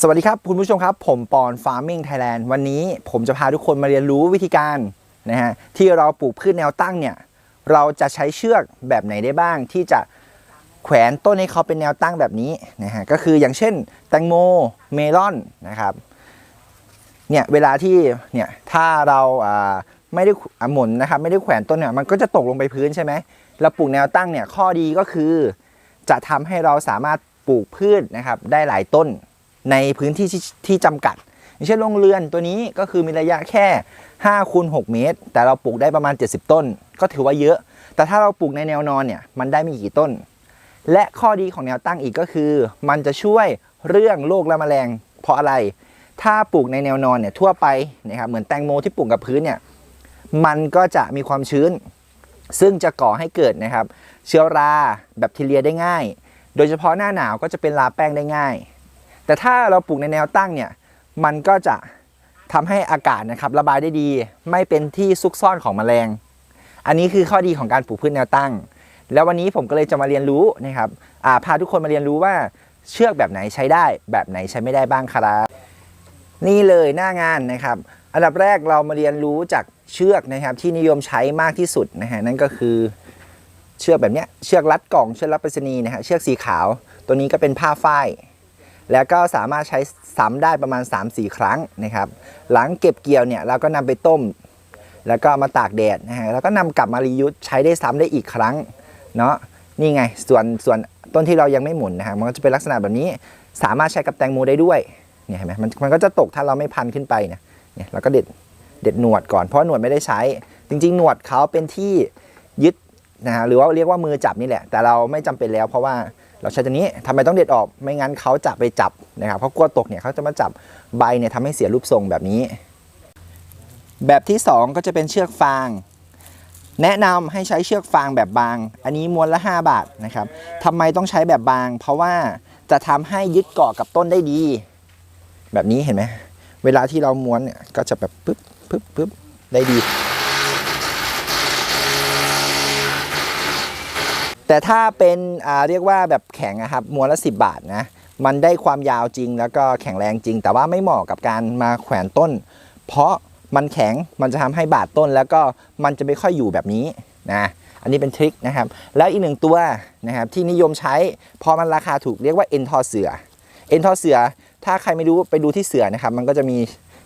สวัสดีครับ คุณผู้ชมครับ ผมปอน Farming Thailand วันนี้ผมจะพาทุกคนมาเรียนรู้วิธีการนะฮะที่เราปลูกพืชแนวตั้งเนี่ยเราจะใช้เชือกแบบไหนได้บ้าง ที่จะแขวนต้นให้เขาเป็นแนวตั้งแบบนี้นะฮะก็คืออย่างเช่น แตงโมเมลอนนะครับเนี่ยเวลาที่เนี่ยถ้าเราไม่ได้อ่าหมุนนะครับไม่ได้แขวนต้นเนี่ยมันก็จะตกลงไปพื้นใช่ไหมเราปลูกแนวตั้งเนี่ยข้อดีก็คือ จะทำให้เราสามารถปลูกพืชนะครับได้หลายต้น ในพื้นที่ที่จำกัดอย่างเช่นโรงเรือนตัวนี้ก็คือมีระยะแค่5คูณ6เมตร แต่เราปลูกได้ประมาณ 70 ต้น ก็ถือว่าเยอะ แต่ถ้าเราปลูกในแนวนอนเนี่ยมันได้ไม่กี่ต้น และข้อดีของแนวตั้งอีกก็คือ มันจะช่วยเรื่องโรคและแมลงเพราะอะไร ถ้าปลูกในแนวนอนเนี่ยทั่วไปนะครับเหมือนแตงโมที่ปลูกกับพื้นเนี่ยมันก็จะมีความชื้น ซึ่งจะก่อให้เกิดนะครับ เชื้อราแบคทีเรียได้ง่าย โดยเฉพาะหน้าหนาวก็จะเป็นลาแป้งได้ง่าย แต่ถ้าเราปลูกในแนวตั้งเนี่ยมันก็จะทำให้อากาศนะครับระบายได้ดี ไม่เป็นที่ซุกซ่อนของแมลง อันนี้คือข้อดีของการปลูกพืชแนวตั้ง แล้ววันนี้ผมก็เลยจะมาเรียนรู้นะครับาพาทุกคนมาเรียนรู้ว่าเชือกแบบไหนใช้ได้ แบบไหนใช้ไม่ได้บ้างครับนี่เลยหน้างานนะครับ อันดับแรกเรามาเรียนรู้จากเชือกนะครับ ที่นิยมใช้มากที่สุดนะฮะนั่นก็คือเชือกแบบเนี้ยเชือกรัดกล่องเชือกรัดไปรษณีย์นะฮะเชือกสีขาว ตัวนี้ก็เป็นผ้าฝ้าย แล้วก็สามารถใช้ซ้ำได้ประมาณ 3-4 ครั้งนะครับ หลังเก็บเกี่ยวเนี่ยเราก็นำไปต้ม แล้วก็มาตากแดดนะฮะแล้วก็นำกลับมารียูสใช้ได้ซ้ำได้อีกครั้งเนาะนี่ไงส่วนส่วนต้นที่เรายังไม่หมุนนะฮะมันก็จะเป็นลักษณะแบบนี้สามารถใช้กับแตงโมได้ด้วยเนี่ยเห็นไหมมันมันก็จะตกถ้าเราไม่พันขึ้นไปเนี่ยเนี่ยเราก็เด็ดเด็ดหนวดก่อนเพราะหนวดไม่ได้ใช้ จริง ๆ หนวดเขาเป็นที่ยึดนะฮะหรือว่าเรียกว่ามือจับนี่แหละ แต่เราไม่จำเป็นแล้วเพราะว่า เราใช้ตัวนี้ทำไมต้องเด็ดออกไม่งั้นเขาจะไปจับนะครับเพราะกลัวตกเนี่ยเขาจะมาจับใบเนี่ยทำให้เสียรูปทรงแบบนี้ แบบที่ 2 ก็จะเป็นเชือกฟาง แนะนำให้ใช้เชือกฟางแบบบาง อันนี้ม้วนละ 5 บาทนะครับทำไมต้องใช้แบบบาง เพราะว่าจะทำให้ยึดเกาะกับต้นได้ดี แบบนี้เห็นไหมเวลาที่เราม้วนเนี่ยก็จะแบบปึ๊บปึ๊บปึ๊บได้ดี แต่ถ้าเป็นเรียกว่าแบบแข็งนะครับมวนละ 10 บาทนะมันได้ความยาวจริงแล้วก็แข็งแรงจริง แต่ว่าไม่เหมาะกับการมาแขวนต้น เพราะมันแข็งมันจะทำให้บาดต้นแล้วก็มันจะไม่ค่อยอยู่แบบนี้นะอันนี้เป็นทริคนะครับ แล้วอีกหนึ่งตัวนะครับที่นิยมใช้พอมันราคาถูกเรียกว่าเอ็นทอเสือเอ็นทอเสือ ถ้าใครไม่รู้ไปดูที่เสือนะครับ มันก็จะมี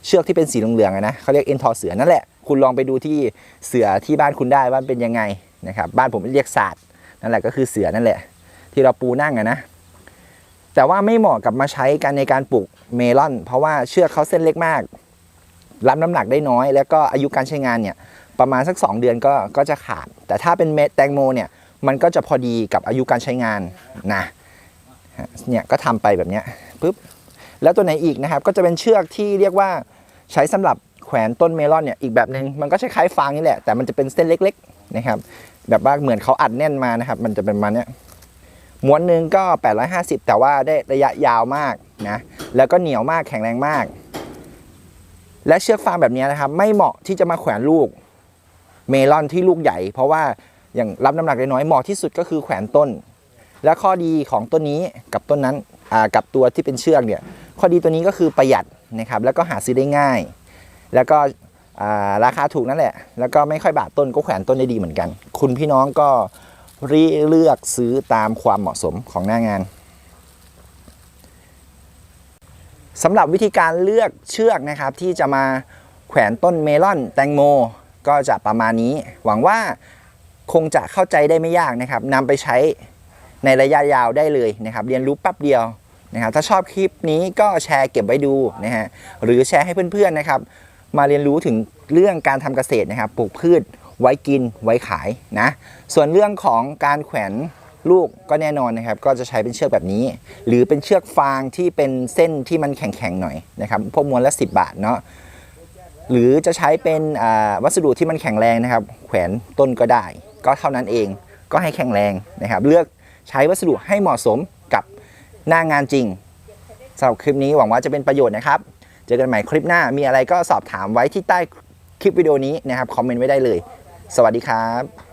เชือกที่เป็นสีเหลืองๆนะเขาเรียกเอ็นทอเสือนั่นแหละคุณลองไปดูที่เสือที่บ้านคุณได้ว่าเป็นยังไงนะครับบ้านผมเรียกศาสตร์ นั่นแหละก็คือเสือนั่นแหละ ที่เราปูนั่งอะนะ แต่ว่าไม่เหมาะกับมาใช้กันในการปลูกเมลอน เพราะว่าเชือกเขาเส้นเล็กมาก รับน้ำหนักได้น้อย แล้วก็อายุการใช้งานเนี่ยประมาณสัก 2 เดือนก็ก็จะขาด แต่ถ้าเป็นเม็ดแตงโมเนี่ยมันก็จะพอดีกับอายุการใช้งานนะเนี่ยก็ทำไปแบบเนี้ยปุ๊บแล้วตัวไหนอีกนะครับก็จะเป็นเชือกที่เรียกว่าใช้สำหรับแขวนต้นเมลอนเนี่ยอีกแบบหนึ่งมันก็ใช้คล้ายฟางนี่แหละแต่มันจะเป็นเส้นเล็กๆนะครับแบบว่าเหมือนเขาอัดแน่นมานะครับ มันจะเป็นมาณเนี้ยม้วนหนึ่งก็ 850 แต่ว่าได้ระยะยาวมากนะ แล้วก็เหนียวมากแข็งแรงมาก และเชือกฟางแบบนี้นะครับ ไม่เหมาะที่จะมาแขวนลูก เมลอนที่ลูกใหญ่ เพราะว่าอย่างรับน้ำหนักได้น้อยเหมาะที่สุดก็คือแขวนต้น และข้อดีของต้นนี้กับต้นนั้นอ่ากับตัวที่เป็นเชือกเนี่ย ข้อดีตัวนี้ก็คือประหยัดนะครับ แล้วก็หาซื้อได้ง่าย แล้วก็ ราคาถูกนั่นแหละ แล้วก็ไม่ค่อยบาดต้นก็แขวนต้นได้ดีเหมือนกัน คุณพี่น้องก็รีเลือกซื้อตามความเหมาะสมของหน้างานสำหรับวิธีการเลือกเชือกนะครับที่จะมาแขวนต้นเมลอนแตงโม ก็จะประมาณนี้ หวังว่าคงจะเข้าใจได้ไม่ยากนะครับนำไปใช้ในระยะยาวได้เลยนะครับ เรียนรู้แป๊บเดียวนะครับถ้าชอบคลิปนี้ก็แชร์เก็บไว้ดูนะฮะหรือแชร์ให้เพื่อนๆนะครับ มาเรียนรู้ถึงเรื่องการทำเกษตรนะครับ ปลูกพืชไว้กินไว้ขายนะ ส่วนเรื่องของการแขวนลูกก็แน่นอนนะครับ ก็จะใช้เป็นเชือกแบบนี้ หรือเป็นเชือกฟางที่เป็นเส้นที่มันแข็งๆหน่อยนะครับพวกมวนละ 10 บาทเนาะหรือจะใช้เป็นวัสดุที่มันแข็งแรงนะครับ แขวนต้นก็ได้ ก็เท่านั้นเองก็ให้แข็งแรงนะครับ เลือกใช้วัสดุให้เหมาะสมกับหน้างานจริงสำหรับคลิปนี้หวังว่าจะเป็นประโยชน์นะครับ จอกันใหม่คลิปหน้ามีอะไรก็สอบถามไว้ที่ใต้คลิปวิดีโอนี้นะครับ คอมเมนต์ไว้ได้เลย สวัสดีครับ